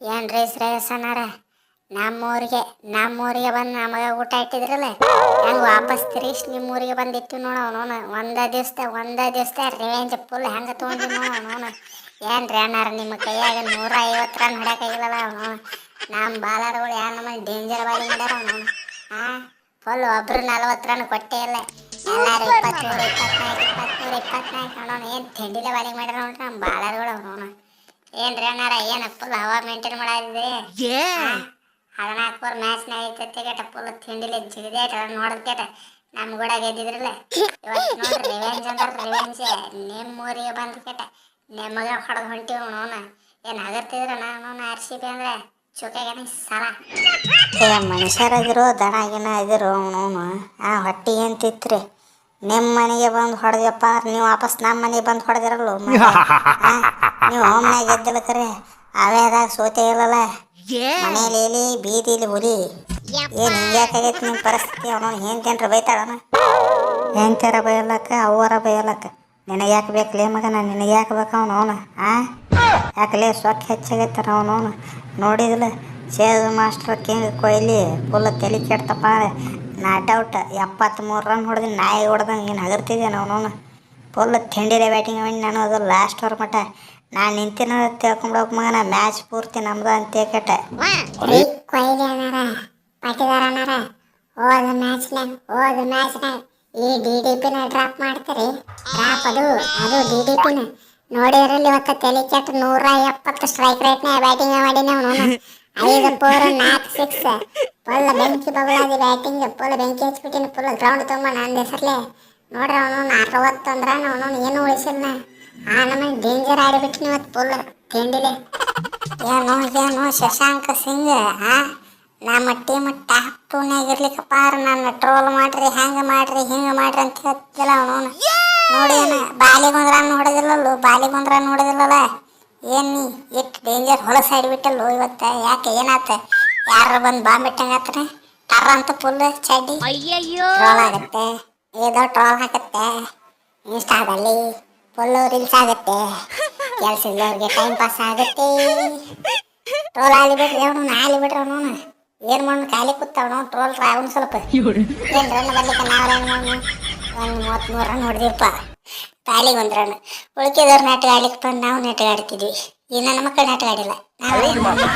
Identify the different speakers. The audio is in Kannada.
Speaker 1: ಏನ್ರಿ ಶ್ರೇಯಸ್ಸನಾರ ನಮ್ಮೂರಿಗೆ ನಮ್ಮೂರಿಗೆ ಬಂದು ನಮಗೆ ಊಟ ಇಟ್ಟಿದ್ರಲ್ಲ? ಹೆಂಗೆ ವಾಪಸ್ ತಿರುಗಿಸಿ ನಿಮ್ಮೂರಿಗೆ ಬಂದಿತ್ತು ನೋಡ ಅವನು ಒಂದ ದಿವ್ಸದ ಒಂದ ದಿವ್ಸದ ರೇಂಜ್ ಫುಲ್ ಹೆಂಗೆ ತೊಗೊಂಡು ನೋಡ ಏನು ರೀ ಅಣ್ಣಾರ, ನಿಮ್ಮ ಕೈಯಾಗ ನೂರ ಐವತ್ತು ರನ್ ಹೊಡ್ಯಾಕಾಗಿಲ್ಲಲ್ಲ ಅವನು. ನಮ್ಮ ಬಾಲರ್ಗಳು ಏನು ನಮ್ಮ ಡೇಂಜರ್ ಬಾಲಿ ಮಾಡ್ಯಾರ ಅವನು ಹಾಂ ಫುಲ್ ಒಬ್ರು ನಲ್ವತ್ತು ರನ್ ಕೊಟ್ಟೇ ಇಲ್ಲ. ಎಲ್ಲಾರು ಇಪ್ಪತ್ತ್ಮೂರು ಇಪ್ಪತ್ನಾಲ್ಕು ಇಪ್ಪತ್ತ್ಮೂರು ಇಪ್ಪತ್ನಾಲ್ಕು ನೋಡೋಣ ಏನು ತಿಂಡಿಲೆ ಬಾಲಿಗೆ ಮಾಡ್ಯಾರ ನೋಡ್ರಿ ನಮ್ಮ ಬಾಲರ್ಗಳು. ಏನ್ರಿ ಅಣ್ಣಾರ ಏನು ಫುಲ್ ಹವಾ ಮೇಂಟೈನ್ ಮಾಡಿದ್ರಿ ಹದಿನಾಲ್ಕು ಓವರ್ ಮ್ಯಾಚ್ ನಡೀತೈತೆ ಗೇಟ ಫುಲ್ ತಿಂಡಿಲಿ ಜಿಗಿದೇಟ ನೋಡದ್ಕೇಟ ನಮ್ ಕೂಡ ಗೆದ್ದಿದ್ರಲ್ಲ. ಇವತ್ತು ನೋಡ್ರಿ ರಿವೆಂಜ್ ಅಂದ್ರೆ ರಿವೆಂಜ್ ನಿಮ್ಮ ಊರಿಗೆ ಬಂದ್ ಕೇಟ ನಿಮಗೆ ಹೊಡೆದು ಹೊಂಟಿವ್ ನೋನ ಏನು ನಾನು ಆರ್ ಸಿ ಬಿ ಅಂದ್ರೆ ಚುಕಾಗೇನಿ ಸರ. ಮನುಷ್ಯರಾಗಿರೋ ದನ ಗಿನ ಇದಿರೋ ಆ ಹೊಟ್ಟಿ ಏನು ತಿತ್ರಿ? ನಿಮ್ಮ ಮನೆಗೆ ಬಂದು ಹೊಡೆದಪ್ಪ ನೀವು ವಾಪಸ್ ನಮ್ಮ ಮನೆಗೆ ಬಂದು ಹೊಡೆದಿರಲ್ಲ ನೀವು ಹೋಮ್ನಾಗ ಗೆದ್ದಿಲ್ಲ ಕರೆ. ಅವೇದಾಗ ಸೋತೆ ಇಲ್ಲಲ್ಲ. ಮನೇಲಿ ಇಲ್ಲಿ ಬೀದಿಲಿ ಹುಲಿ. ಏನ್ ಹಿಂಗ್ಯಾಕಾಗೈತಿ ನಿಮ್ಮ ಪರಿಸ್ಥಿತಿ? ಅವನು ಹೆಂತೇನ್ರ ಬೈತಾಳನ? ಹೆಂಗ್ತಾರ ಬೈಯಲಕ್ಕ ಅವರ ಬೈಯಲಕ್ಕ. ನಿನಗೆ ಯಾಕೆ ಬೇಕಲೇ ಮಗನ? ನಿನಗೆ ಯಾಕೆ ಬೇಕು ಅವನು ಅವನು? ಆ? ಯಾಕಲೇ ಸೊಕ್ಕ ಹೆಚ್ಚಾಗೈತಾರ ಅವನು ಅವನು? ನೋಡಿದಿಲ್ಲ ಸೇದು ಮಾಸ್ಟರ್ ಕಿಂಗ್ ಕೊಯ್ಲಿ ಫುಲ್ ತಲೆ ಕೆಡ್ತಪ್ಪ ನಾಟ್ ಔಟ್ ಎಪ್ಪತ್ತ್ಮೂರು ರನ್ ಹೊಡೆದು ನಾಯಿ ಹೊಡೆದಂಗೆ ಏನು ಹಗರ್ತಿದ್ದೆ ನಾವು ಫುಲ್ ತಿಂಡಿರೆ ಬ್ಯಾಟಿಂಗ್ ಮಾಡಿ ನಾನು, ಅದು ಲಾಸ್ಟ್ ಓವರ್ ಮಟ್ಟ. ನಾನು ನಿಂತಿನ ತಿಳ್ಕೊಂಬಿಡೋಕೆ ಮಗನ ಮ್ಯಾಚ್ ಪೂರ್ತಿ ನಮ್ದು ಅಂತ ಕೆಟ್ಟ ರೀ ಕೊಹ್ಲಿ ಅನ್ನಾರ ಪಾಟಿದಾರ ಅನ್ನಾರ. ಹೋದ ಮ್ಯಾಚ್ನಾಗ ಹೋದ ಮ್ಯಾಚ್ನಾಗ ಈ ಡಿ ಡಿ ಪಿನ ಡ್ರಾಪ್ ಮಾಡ್ತೀರಿ? ಡ್ರಾಪ್ ಅದು ಅದು ಡಿ ಡಿ ಪಿನ ನೋಡಿದ್ರಲ್ಲಿ ಇವತ್ತು ತಲೆ ಕೆಟ್ಟ ನೂರ ಎಪ್ಪತ್ತು ಸ್ಟ್ರೈಕ್ ರೇಟ್ನ ಬ್ಯಾಟಿಂಗ್ ಮಾಡಿನ ಅವನು ಐದು ಫೋರ್ ನಾಲ್ಕು ಸಿಕ್ಸ್ ಫುಲ್ ಬೆಂಕಿ ಬಗಲಾದಿ ಬ್ಯಾಟಿಂಗ್ ಫುಲ್ ಬೆಂಕಿ ಹಚ್ಬಿಟ್ಟಿನ ಫುಲ್ ಗ್ರೌಂಡ್ ತುಂಬ ನನ್ನ ಹೆಸರ್ಲೆ. ನೋಡ್ರಿ ಅವನು ಅರವತ್ತಂದ್ರ ಅವನು ಏನು ಉಳಿಸಿಲ್ಲ ಆ ನಮಗೆ ಡೇಂಜರ್ ಆಡಿಬಿಟ್ಟಿನ ಇವತ್ತು ಫುಲ್ ತಿಂಡಿಲೆ. ಏನು ಏನು ಶಶಾಂಕ ಸಿಂಗ್, ಆ? ನಮ್ಮ ಟೀಮ್ ಟಾಪ್ ಟೂನ್ಯಾಗ ಇರ್ಲಿಕ್ಕಪ್ಪ ನನ್ನ ಟ್ರೋಲ್ ಮಾಡ್ರಿ ಹೆಂಗೆ ಮಾಡ್ರಿ, ಹಿಂಗೆ ಮಾಡ್ರಿ ಅಂತ ಹೇಳ್ತಿಲ್ಲ ಅವನು ನೋಡಿ ಏನು ಬಾಲಿ ಬಂದ್ರ ನೋಡಿದಿಲ್ಲಲ್ಲ ಬಾಲಿ ಬಂದ್ರ ಒಂದು ರನ್ ಹೊಡೆದಿಲ್ಲಲ್ಲ ಏನು ಎಷ್ಟು ಡೇಂಜರ್ ಹೊಲಸಾಡಿಬಿಟ್ಟಲ್ಲೋ ಇವತ್ತು, ಯಾಕೆ ಏನಾತ? ಯಾರು ಬಂದು ಬಾಂಬ್ ಇಟ್ಟಂಗಾತ್ರ ಟರ್ ಅಂತ ಫುಲ್ ಚಡ್ಡಿ ಟ್ರೋಲ್ ಆಗುತ್ತೆ ಏದೋ ಟ್ರೋಲ್ ಹಾಕತ್ತೆ ಇನ್ಸ್ಟಾದಲ್ಲಿ ಫುಲ್ಲು ರೀಲ್ಸ್ ಆಗುತ್ತೆ ಕೆಲಸ ಇಲ್ಲವ್ರಿಗೆ ಟೈಮ್ ಪಾಸ್ ಆಗುತ್ತೆ ಟ್ರೋಲ್ ಆಲಿ ಬಿಡ್ರಿ ಅವನು ಆಲಿ ಬಿಡ್ರಿ ಅವನು ಏನು ಮಾಡೋಣ ಖಾಲಿ ಕೂತಾವನು ಟ್ರೋಲ್ ಅವನು ಸ್ವಲ್ಪ ಏನು ರನ್ ಬರ್ಲಿಕ್ಕೆ ನಾವು ರನ್ ಮಾಡೋಣ ಒಂದು ಮೂವತ್ತ್ಮೂರು ರನ್ ಹೊಡೆದಿಪ್ಪ ತಾಲಿಗೆ ಒಂದು ರನ್ ಉಳ್ಕಿದವ್ರು ನಾಟಕ ಆಡ್ಲಿಕ್ಕೆ ಬಂದು ನಾವು ನಾಟಕ ಆಡ್ತಿದ್ವಿ ಈ ನನ್ನ ಮಕ್ಕಳು ನಾಟಕ ಆಡಿಲ್ಲ ನಾವು ಏನು ಮಾಡೋಣ